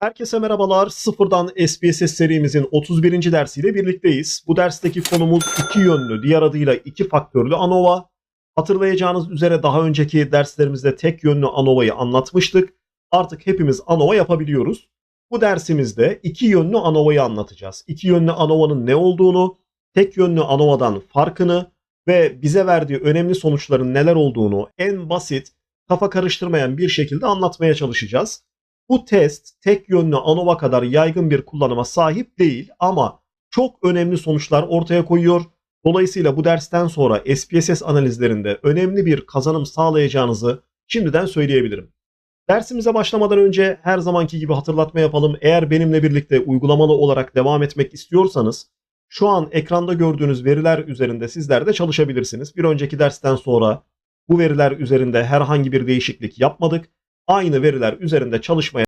Herkese merhabalar. Sıfırdan SPSS serimizin 31. dersiyle birlikteyiz. Bu dersteki konumuz iki yönlü, diğer adıyla iki faktörlü ANOVA. Hatırlayacağınız üzere daha önceki derslerimizde tek yönlü ANOVA'yı anlatmıştık. Artık hepimiz ANOVA yapabiliyoruz. Bu dersimizde iki yönlü ANOVA'yı anlatacağız. İki yönlü ANOVA'nın ne olduğunu, tek yönlü ANOVA'dan farkını ve bize verdiği önemli sonuçların neler olduğunu en basit, kafa karıştırmayan bir şekilde anlatmaya çalışacağız. Bu test tek yönlü ANOVA kadar yaygın bir kullanıma sahip değil ama çok önemli sonuçlar ortaya koyuyor. Dolayısıyla bu dersten sonra SPSS analizlerinde önemli bir kazanım sağlayacağınızı şimdiden söyleyebilirim. Dersimize başlamadan önce her zamanki gibi hatırlatma yapalım. Eğer benimle birlikte uygulamalı olarak devam etmek istiyorsanız şu an ekranda gördüğünüz veriler üzerinde sizler de çalışabilirsiniz. Bir önceki dersten sonra bu veriler üzerinde herhangi bir değişiklik yapmadık. Aynı veriler üzerinde çalışmaya